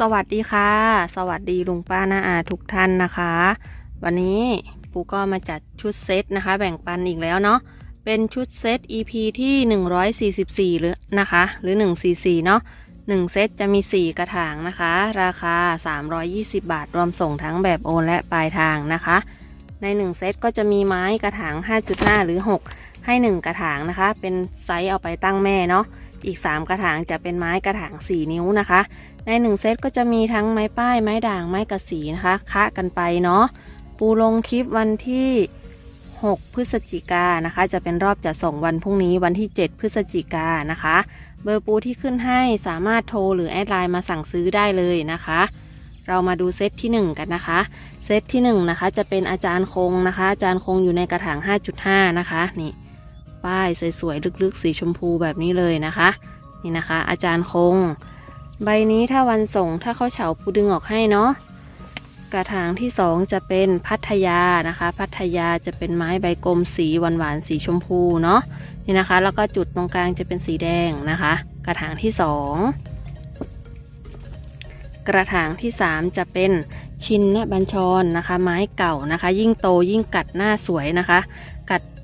สวัสดีค่ะ สวัสดีลุงป้าน้าอาทุกท่านนะคะ วันนี้ปูก็มาจัดชุดเซตนะคะ แบ่งปันอีกแล้วเนาะเป็นชุดเซต EP ที่ 144 หรือนะคะ หรือ 144 เนาะ1เซตจะมี 4 กระถางนะคะ ราคา 320 บาท รวมส่งทั้งแบบโอนและปลายทางนะคะ ใน 1 เซตก็จะมีไม้กระถาง 5.5 หรือ 6 ให้ 1 กระถางนะคะ เป็นไซส์เอาไปตั้งแม่เนาะอีก 3 กระถางจะเป็นไม้กระถาง 4 นิ้วนะคะ ใน 1 เซตก็จะมีทั้งไม้ป้ายไม้ด่างไม้กระสีนะคะคะกันไปเนาะปูลงคลิปวันที่ 6 พฤศจิกายนนะคะ จะเป็นรอบจะส่งวันพรุ่งนี้วันที่ 7 พฤศจิกายนนะคะ เบอร์ปูที่ขึ้นให้สามารถโทรหรือแอดไลน์มาสั่งซื้อได้เลยนะคะ เรามาดูเซตที่ 1 กันนะคะ เซตที่1นะคะจะเป็นอาจารย์คงนะคะ อาจารย์คงอยู่ในกระถาง 5.5 นะคะนี่ป้ายสวยๆลึกๆ สีชมพูแบบนี้เลยนะคะ นี่นะคะ อาจารย์คง ใบนี้ถ้าวันส่งถ้าเขาเฉาปูดึงออกให้เนาะกระถางที่2จะเป็นพัทยานะคะ พัทยาจะเป็นไม้ใบกลมสีหวานๆสีชมพูเนาะนี่นะคะ แล้วก็จุดตรงกลางจะเป็นสีแดงนะคะ กระถางที่2กระถางที่ 3 จะเป็นชินนบัญชรนะคะ ไม้เก่านะคะ ยิ่งโตยิ่งกัดหน้าสวยนะคะ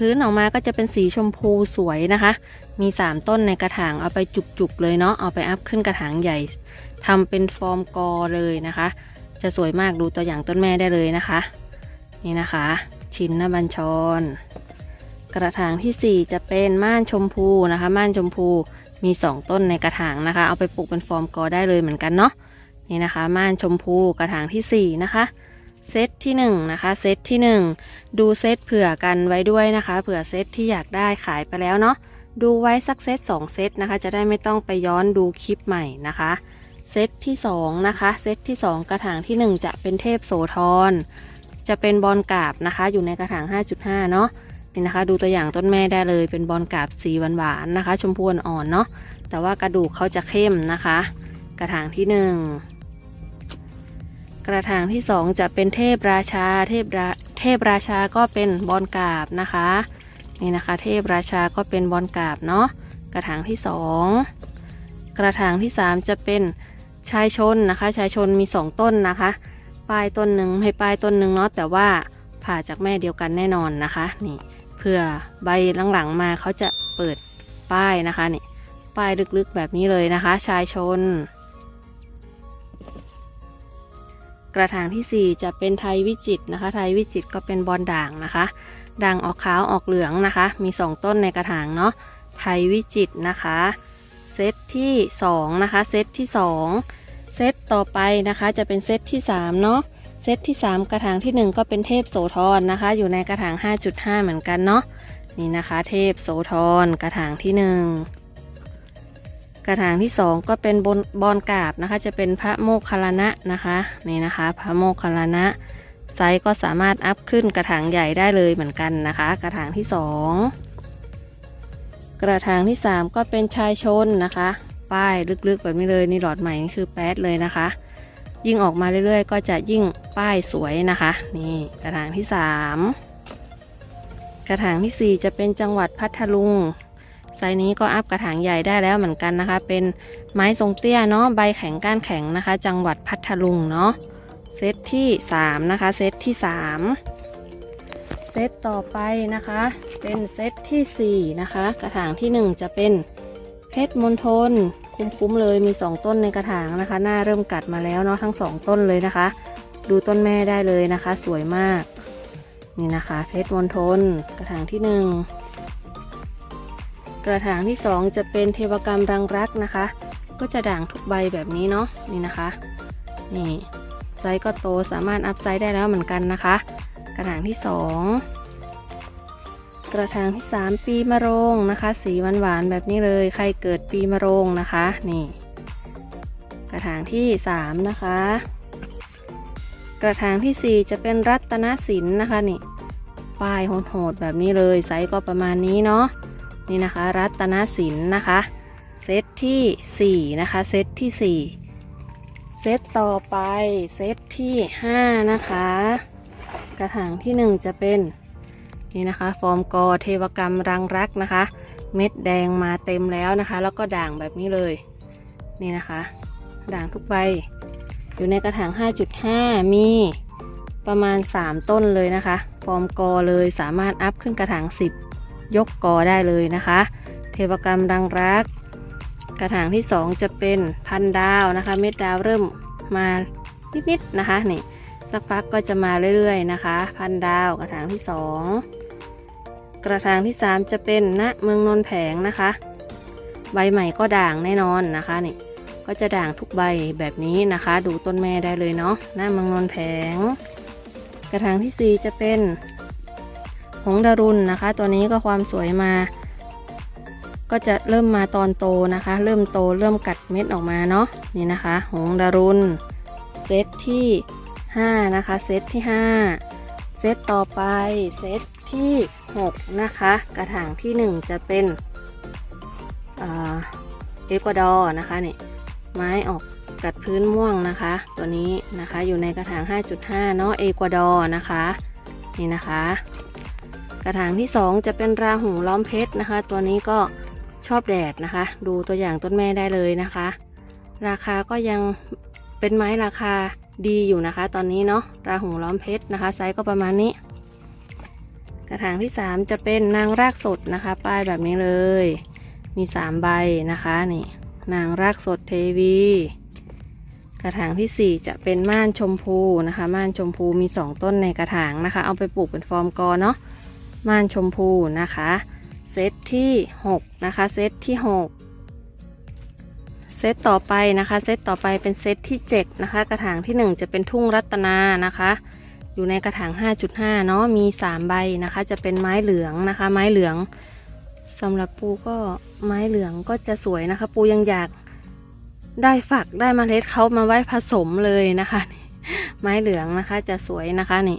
พื้นออกมาก็จะเป็นสีชมพูสวยนะคะ มี 3 ต้นในกระถางเอาไปจุกๆเลยเนาะเอาไปอัพขึ้นกระถางใหญ่ทำเป็นฟอร์มกอเลยนะคะ จะสวยมากดูตัวอย่างต้นแม่ได้เลยนะคะ นี่นะคะ ชินนบัญชร กระถางทีสี่4 จะเป็นม่านชมพูนะคะ ม่านชมพูมี 2 ต้นในกระถางนะคะ เอาไปปลูกเป็นฟอร์มกอได้เลยเหมือนกันเนาะนี่นะคะ ม่านชมพูกระถางทีสี่4 นะคะ เซตที่1นะคะเซตที่ 1 ดูเซตเผื่อกันไว้ด้วยนะคะ เผื่อเซตที่อยากได้ขายไปแล้วเนาะดูไว้สักเซต2เซตนะคะ จะได้ไม่ต้องไปย้อนดูคลิปใหม่นะคะเซตที่2นะคะเซตที่ 2 กระถางที่ 1 จะเป็นเทพโสธรจะเป็นบอลกาบนะคะ อยู่ในกระถาง 5.5 เนาะนี่นะคะ ดูตัวอย่างต้นแม่ได้เลยเป็นบอลกาบสีหวานๆนะคะ ชมพูอ่อนเนาะแต่ว่ากระดูกเขาจะเข้มนะคะ กระถางที่ 1 กระถางที่2จะเป็นเทพราชา เทพราเทพราชาก็เป็นบอลกาบนะคะ นี่นะคะ เทพราชาก็เป็นบอลกาบเนาะกระถางที่2กระถางที่3จะเป็นชายชนนะคะ ชายชนมี2ต้นนะคะปลายต้นหนึ่งให้ปลายต้นหนึ่งเนาะแต่ว่าผ่าจากแม่เดียวกันแน่นอนนะคะนี่เพื่อใบหลังๆมาเขาจะเปิดป้ายนะคะนี่ป้ายลึกๆแบบนี้เลยนะคะ ชายชน กระถางทีสี่ 4 จะเป็นไทยวิจิตนะคะ ไทยวิจิตก็เป็นบอลด่างนะคะ ด่างออกขาวออกเหลืองนะคะ มี 2 ต้นในกระถางเนาะ ไทยวิจิตนะคะ เซตที่2นะคะ เซตที่ 2 เซตต่อไปนะคะ จะเป็นเซตที่3เนาะ เซตที่ 3 กระถางที่ 1 ก็เป็นเทพโสธรนะคะ อยู่ในกระถาง 5.5 เหมือนกันเนาะ นี่นะคะ เทพโสธรกระถางที่ 1 ระถางที่ 2 ก็เป็นบนบอลกาบนะคะ จะเป็นพระโมคคัลลานะนะคะนี่นะคะ พระโมคคัลลานะไซส์ก็สามารถอัพขึ้นกระถางใหญ่ได้เลยเหมือนกันนะคะ กระถางที่ 2 กระถางที่ 3 ก็เป็นชายชนนะคะ ป้ายลึกๆแบบนี้เลยนี่หลอดใหม่นี่คือแป๊ดเลยนะคะ ยิ่งออกมาเรื่อยๆ ก็จะยิ่งป้ายสวยนะคะ นี่กระถางที่ 3 กระถางทีสี่4 จะเป็นจังหวัดพัทลุง ไซส์นี้ก็อัพกระถางใหญ่ได้แล้วเหมือนกันนะคะ เป็นไม้ทรงเตี้ยเนาะใบแข็งก้านแข็งนะคะ จังหวัดพัทลุงเนาะเซตที่ 3 นะคะ เซตที่ 3 เซตต่อไปนะคะ เป็นเซตทีสี่ 4 นะคะ กระถางที่ 1 จะเป็นเพชรมณฑลคุ้มๆเลยมี 2 ต้นในกระถางนะคะ หน้าเริ่มกัดมาแล้วเนาะทั้ง 2 ต้นเลยนะคะ ดูต้นแม่ได้เลยนะคะ สวยมากนี่นะคะ เพชรมณฑลกระถางที่ 1 กระถางที่ 2 จะเป็นเทวกรรมรังรักนะคะ ก็จะด่างทุกใบแบบนี้เนาะนี่นะคะ นี่ไซส์ก็โตสามารถอัพไซส์ได้แล้วเหมือนกันนะคะ กระถางที่ 2 กระถางที่ 3 ปีมะโรงนะคะ สีหวานๆแบบนี้เลยใครเกิดปีมะโรงนะคะ นี่ กระถางที่ 3 นะคะ กระถางทีสี่4 จะเป็นรัตนศิลป์นะคะนี่ป้ายโหดๆแบบนี้เลยไซส์ก็ประมาณนี้เนาะ นี่นะคะ รัตนศิลป์นะคะ เซตที่4นะคะ เซตที่4เซตต่อไป เซตที่5นะคะ กระถางที่ 1 จะเป็นนี่นะคะ ฟอร์มกอเทวกรรมรังรักนะคะ เม็ดแดงมาเต็มแล้วนะคะ แล้วก็ด่างแบบนี้เลย นี่นะคะ ด่างทุกใบ อยู่ในกระถาง 5.5 มีประมาณ 3 ต้นเลยนะคะ ฟอร์มกอเลยสามารถอัพขึ้นกระถาง 10 ยกกอได้เลยนะคะ เทวกรรมรังรัก กระถางที่ 2 จะเป็นพันดาวนะคะ เม็ดดาวเริ่มมานิดๆนะคะนี่สักพักก็จะมาเรื่อยๆนะคะ พันดาวกระถางที่ 2 กระถางที่ 3 จะเป็นณเมืองนนแผงนะคะ ใบใหม่ก็ด่างแน่นอนนะคะนี่ก็จะด่างทุกใบแบบนี้นะคะ ดูต้นแม่ได้เลยเนาะหน้าเมืองนนแผง กระถางที่ 4 จะเป็น หงดารุณนะคะ ตัวนี้ก็ความสวยมา ก็จะเริ่มมาตอนโตนะคะ เริ่มโตเริ่มกัดเม็ดออกมาเนาะนี่นะคะ หงดารุณเซตที่ 5 นะคะ เซตที่ 5 เซตต่อไปเซตที่ 6 นะคะ กระถางที่ 1 จะเป็นเอกวาดอร์นะคะนี่ไม้ออกกัดพื้นม่วงนะคะ ตัวนี้นะคะอยู่ในกระถาง 5.5 เนาะเอกวาดอร์นะคะ นี่นะคะ กระถางที่ 2 จะเป็นราหูล้อมเพชรนะคะ ตัวนี้ก็ชอบแดดนะคะ ดูตัวอย่างต้นแม่ได้เลยนะคะ ราคาก็ยังเป็นไม้ราคาดีอยู่นะคะ ตอนนี้เนาะราหูล้อมเพชรนะคะ ไซส์ก็ประมาณนี้ กระถางที่ 3 จะเป็นนางรากสดนะคะ ป้ายแบบนี้เลย มี 3 ใบนะคะนี่นางรากสดเทวี กระถางที่ 4 จะเป็นม่านชมพูนะคะ ม่านชมพูมี 2 ต้นในกระถางนะคะ เอาไปปลูกเป็นฟอร์มกอเนาะ ม่านชมพูนะคะ เซตที่6นะคะ เซตที่ 6 เซตต่อไปนะคะ เซตต่อไปเป็นเซตที่7นะคะ กระถางที่ 1 จะเป็นทุ่งรัตนานะคะ อยู่ในกระถาง 5.5 เนาะ มี 3 ใบนะคะ จะเป็นไม้เหลืองนะคะ ไม้เหลืองสำหรับปูก็ไม้เหลืองก็จะสวยนะคะ ปูยังอยากได้ฝักได้มเมล็ดเขามาไว้ผสมเลยนะคะ ไม้เหลืองนะคะจะสวยนะคะนี่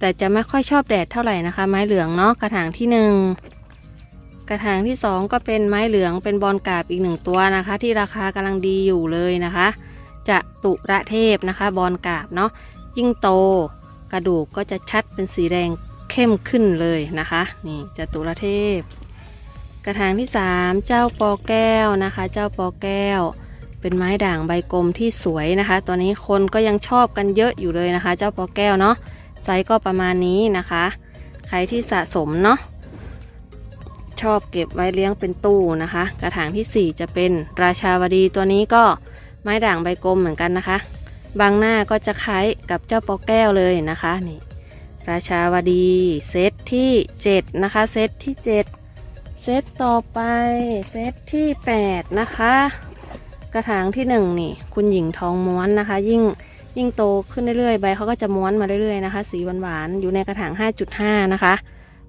แต่จะไม่ค่อยชอบแดดเท่าไหร่นะคะ ไม้เหลืองเนาะกระถางที่หนึ่งกระถางที่สองก็เป็นไม้เหลืองเป็นบอลกาบอีกหนึ่งตัวนะคะ ที่ราคากำลังดีอยู่เลยนะคะ จะตุระเทพนะคะ บอลกาบเนาะยิ่งโต กระดูกก็จะชัดเป็นสีแดงเข้มขึ้นเลยนะคะนี่จะตุระเทพ กระถางที่สามเจ้าปอแก้วนะคะ เจ้าปอแก้วเป็นไม้ด่างใบกลมที่สวยนะคะ ตัวนี้คนก็ยังชอบกันเยอะอยู่เลยนะคะ เจ้าปอแก้วเนาะ ซส์ก็ประมาณนี้นะคะ ใครที่สะสมเนาะชอบเก็บไว้เลี้ยงเป็นตู้นะคะ กระถางที่ 4 จะเป็นราชาวดีตัวนี้ก็ไม้ด่างใบกลมเหมือนกันนะคะ บางหน้าก็จะคล้ายกับเจ้าปอแก้วเลยนะคะนี่ราชาวดีเซตที่ 7 นะคะ เซตที่ 7 เซตต่อไปเซตที่ 8 นะคะ กระถางที่ 1 นี่ คุณหญิงทองม้วนนะคะ ยิ่ง ยิ่งโตขึ้นเรื่อยๆใบเขาก็จะม้วนมาเรื่อยๆนะคะ สีหวานๆอยู่ในกระถาง 5.5 นะคะ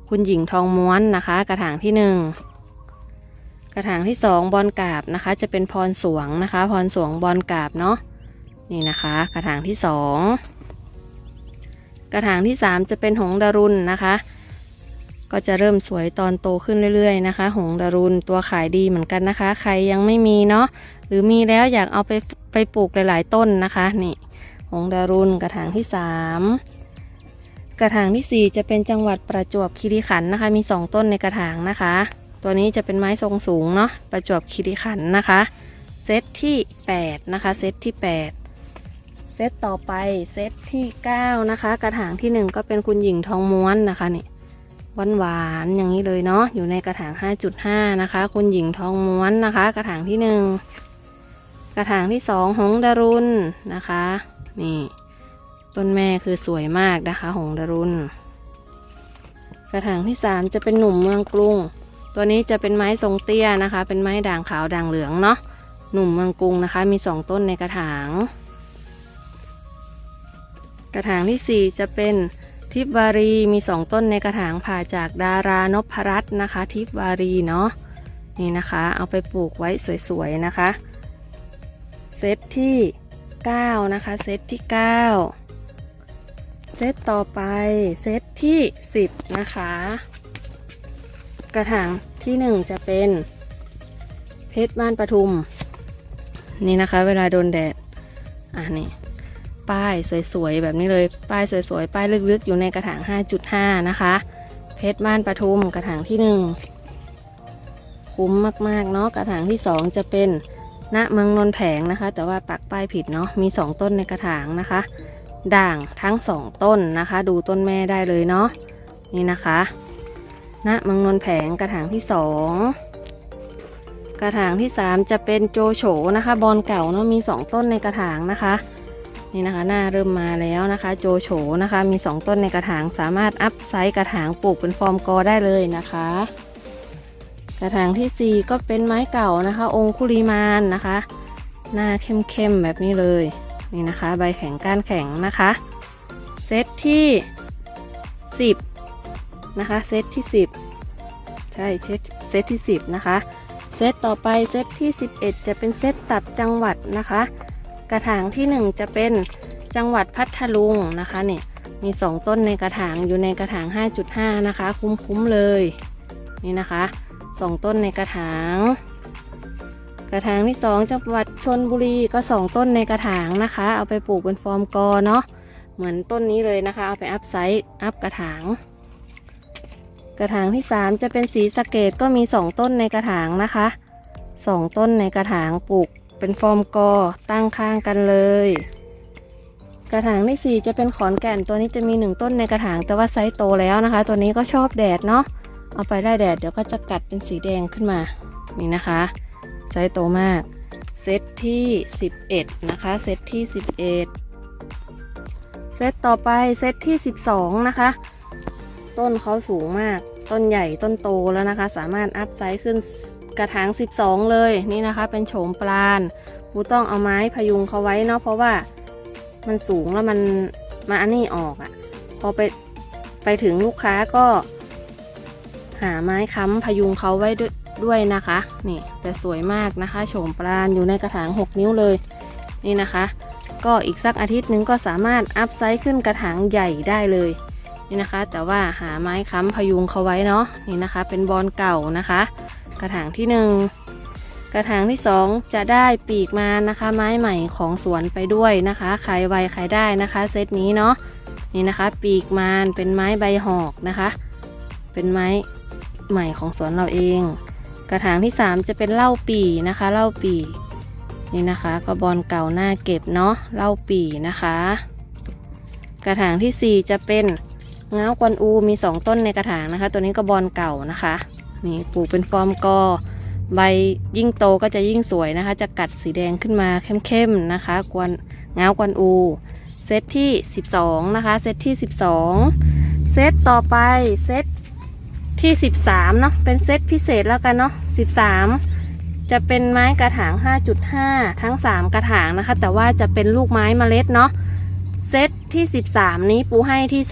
คุณหญิงทองม้วนนะคะ กระถางที่ 1 กระถางที่ 2 บอลกาบนะคะ จะเป็นพรสวงนะคะ พรสวงบอลกาบเนาะนี่นะคะ กระถางที่ 2 กระถางที่ 3 จะเป็นหงส์ดารุณนะคะ ก็จะเริ่มสวยตอนโตขึ้นเรื่อยๆนะคะ หงส์ดารุณตัวขายดีเหมือนกันนะคะ ใครยังไม่มีเนาะหรือมีแล้วอยากเอาไปไปปลูกหลาย ๆ ต้นนะคะนี่ หงดารุณกระถางที่ 3 กระถางทีสี่ 4 จะเป็นจังหวัดประจวบคีรีขันธ์นะคะ มี 2 ต้นในกระถางนะคะ ตัวนี้จะเป็นไม้ทรงสูงเนาะประจวบคีรีขันธ์นะคะเซตที่ 8 นะคะเซตที่ 8เซตต่อไปเซตที่ 9 นะคะ กระถางที่ 1 ก็เป็นคุณหญิงทองม้วนนะคะนี่หวานหวานๆอย่างนี้เลยเนาะอยู่ในกระถาง 5.5 นะคะ คุณหญิงทองม้วนนะคะ กระถางที่ 1 กระถางที่สองหงดารุณนะคะ นี่ ต้นแม่คือสวยมากนะคะ หงดรุณกระถางที่สามจะเป็นหนุ่มเมืองกรุง ตัวนี้จะเป็นไม้ทรงเตี้ยนะคะ เป็นไม้ด่างขาวด่างเหลืองเนาะหนุ่มเมืองกรุงนะคะ มีสองต้นในกระถาง กระถางที่สี่จะเป็นทิพวารีมีสองต้นในกระถางผ่าจากดารานพรัตน์นะคะ ทิพวารีเนาะนี่นะคะ เอาไปปลูกไว้สวยๆนะคะ เซตที่ 9 นะคะ เซตที่ 9 เซตต่อไปเซตที่ 10 นะคะ กระถางที่ 1 จะเป็นเพชรบ้านปทุม นี่นะคะ เวลาโดนแดด อะนี่ ป้ายสวยๆ แบบนี้เลย ป้ายสวยๆ ป้ายลึกๆ อยู่ในกระถาง 5.5 นะคะ เพชรบ้านปทุมกระถางที่ 1 คุ้มมากๆ เนาะกระถางที่ 2 จะเป็น ณเมืองนนแผงนะคะ แต่ว่าปักป้ายผิดเนาะมีสองต้นในกระถางนะคะ ด่างทั้งสองต้นนะคะ ดูต้นแม่ได้เลยเนาะนี่นะคะณเมืองนนแผงกระถางที่สองกระถางที่สามจะเป็นโจโฉนะคะบอลเก่าเนาะมีสองต้นในกระถางนะคะนี่นะคะหน้าเริ่มมาแล้วนะคะ โจโฉนะคะ มี 2 ต้นในกระถางสามารถอัพไซส์กระถางปลูกเป็นฟอร์มกอได้เลยนะคะ กระถางทีสี่ 4 ก็เป็นไม้เก่านะคะ องคุลิมานนะคะ หน้าเข้มๆแบบนี้เลยนี่นะคะ ใบแข็งก้านแข็งนะคะ เซตที่ 10 นะคะ เซตที่ 10 ใช่เซตเซตที่ 10 นะคะ เซตต่อไปเซตที่ 11 จะเป็นเซตตัดจังหวัดนะคะ กระถางที่ 1 จะเป็นจังหวัดพัทลุงนะคะเนี่ยมี 2 ต้นในกระถางอยู่ในกระถาง 5.5 นะคะ คุ้มๆเลยนี่นะคะ 2ต้นในกระถาง กระถางที่2จังหวัดชนบุรีก็2ต้นในกระถางนะคะ เอาไปปลูกเป็นฟอร์มกอเนาะเหมือนต้นนี้เลยนะคะ เอาไปอัพไซส์อัพกระถาง กระถางที่3จะเป็นสีสเกตก็มี2ต้นในกระถางนะคะ2ต้นในกระถางปลูกเป็นฟอร์มกอตั้งข้างกันเลย กระถางที่4จะเป็นขอนแก่นตัวนี้จะมี1ต้นในกระถางแต่ว่าไซส์โตแล้วนะคะ ตัวนี้ก็ชอบแดดเนาะ เอาไปได้แดดเดี๋ยวก็จะกัดเป็นสีแดงขึ้นมา นี่นะคะไซส์โตมาก เซตที่ 11 นะคะ เซตที่ 11 เซตต่อไปเซตที่ 12 นะคะ ต้นเขาสูงมาก ต้นใหญ่ต้นโตแล้วนะคะ สามารถอัพไซส์ขึ้นกระถาง 12 เลยนี่นะคะ เป็นโฉมปลานบูต้องเอาไม้พยุงเขาไว้เนาะเพราะว่ามันสูงแล้วมันมันอันนี้ออกอะ่ะ พอไปไปถึงลูกค้าก็ หาไม้ค้ำพยุงเขาไว้ด้วยนะคะ นี่แต่สวยมากนะคะ โฉมปลานอยู่ในกระถาง 6 นิ้วเลย นี่นะคะ ก็อีกสักอาทิตย์หนึงก็สามารถอัพไซส์ขึ้นกระถางใหญ่ได้เลย นี่นะคะ แต่ว่าหาไม้ค้ำพยุงเขาไว้เนาะ นี่นะคะ เป็นบอลเก่านะคะ กระถางที่หนึ่งกระถางที่สองจะได้ปีกมานะคะ ไม้ใหม่ของสวนไปด้วยนะคะใครไวใครได้นะคะเซตนี้เนาะ นี่นะคะ ปีกมานเป็นไม้ใบหอกนะคะ เป็นไม้ ใหม่ของสวนเราเอง กระถางที่สามจะเป็นเล้าปีนะคะเล้าปีนี่นะคะก็บอลเก่าหน้าเก็บเนาะเล้าปีนะคะ กระถางที่สี่จะเป็นเงาวกวนอูมีสองต้นในกระถางนะคะ ตัวนี้ก็บอลเก่านะคะนี่ปลูกเป็นฟอร์มกอใบยิ่งโตก็จะยิ่งสวยนะคะ จะกัดสีแดงขึ้นมาเข้มๆนะคะกวนเงาวกวนอู เซตที่ 12 นะคะ เซตที่ 12 เซตต่อไป เซต ที่13เนาะเป็นเซตพิเศษแล้วกันเนาะ13จะเป็นไม้กระถาง 5.5 ทั้ง 3 กระถางนะคะ แต่ว่าจะเป็นลูกไม้เมล็ดเนาะเซตที่ 13 นี้ปูให้ที่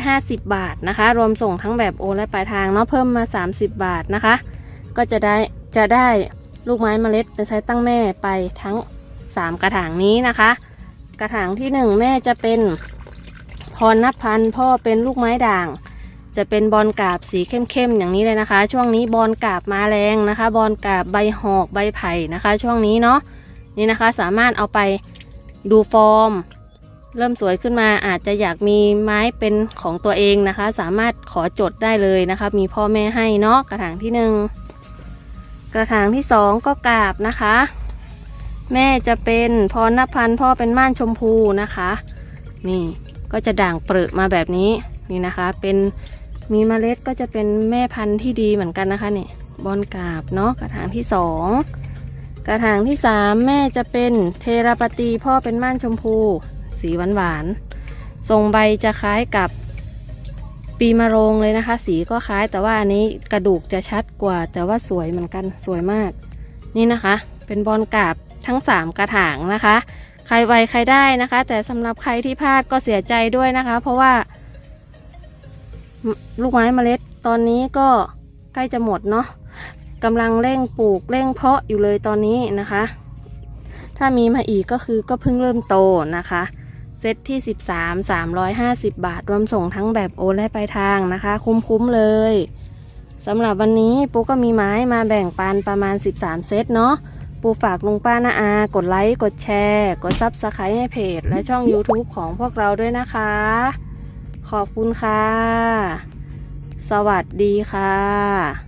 350 บาทนะคะ รวมส่งทั้งแบบโอนและปลายทางเนาะเพิ่มมา 30 บาทนะคะ ก็จะได้จะได้ลูกไม้เมล็ดเป็นไซส์ตั้งแม่ไปทั้ง 3 กระถางนี้นะคะ กระถางที่ 1 แม่จะเป็นพรนับพันธ์พ่อเป็นลูกไม้ด่าง จะเป็นบอลกาบสีเข้มๆอย่างนี้เลยนะคะ ช่วงนี้บอลกาบมาแรงนะคะ บอลกาบใบหอกใบไผ่นะคะ ช่วงนี้เนาะนี่นะคะสามารถเอาไปดูฟอร์ม เริ่มสวยขึ้นมาอาจจะอยากมีไม้เป็นของตัวเองนะคะ สามารถขอจดได้เลยนะคะ มีพ่อแม่ให้เนาะกระถางที่หนึ่งกระถางที่สองก็กาบนะคะ แม่จะเป็นพรณพันธ์พ่อเป็นม่านชมพูนะคะ นี่ก็จะด่างเปรอะมาแบบนี้นี่นะคะเป็น มีเมล็ดก็จะเป็นแม่พันธุ์ที่ดีเหมือนกันนะคะนี่บอลกาบเนาะกระถางที่สองกระถางที่สามแม่จะเป็นเทราปตีพ่อเป็นม่านชมพู สีหวานหวานๆทรงใบจะคล้ายกับปีมะโรงเลยนะคะ สีก็คล้ายแต่ว่าอันนี้กระดูกจะชัดกว่า แต่ว่าสวยเหมือนกันสวยมาก นี่นะคะ เป็นบอลกาบทั้ง 3 กระถางนะคะ ใครไวใครได้นะคะ แต่สำหรับใครที่พลาดก็เสียใจด้วยนะคะ เพราะว่า ลูกไม้เมล็ด ตอนนี้ก็ใกล้จะหมดเนาะกำลังเร่งปลูกเร่งเพาะอยู่เลยตอนนี้นะคะ ถ้ามีมาอีกก็คือก็เพิ่งเริ่มโตนะคะ เซตที่ 13 350 บาท รวมส่งทั้งแบบโอนและปลายทางนะคะ คุ้มๆเลยสำหรับวันนี้ปูก็มีไม้มาแบ่งปันประมาณ 13 เซตเนาะปูฝากลุงป้านาอา กดไลค์ กดแชร์ กดซับสไครต์ให้เพจ และช่อง YouTube ของพวกเราด้วยนะคะ ขอบคุณค่ะ สวัสดีค่ะ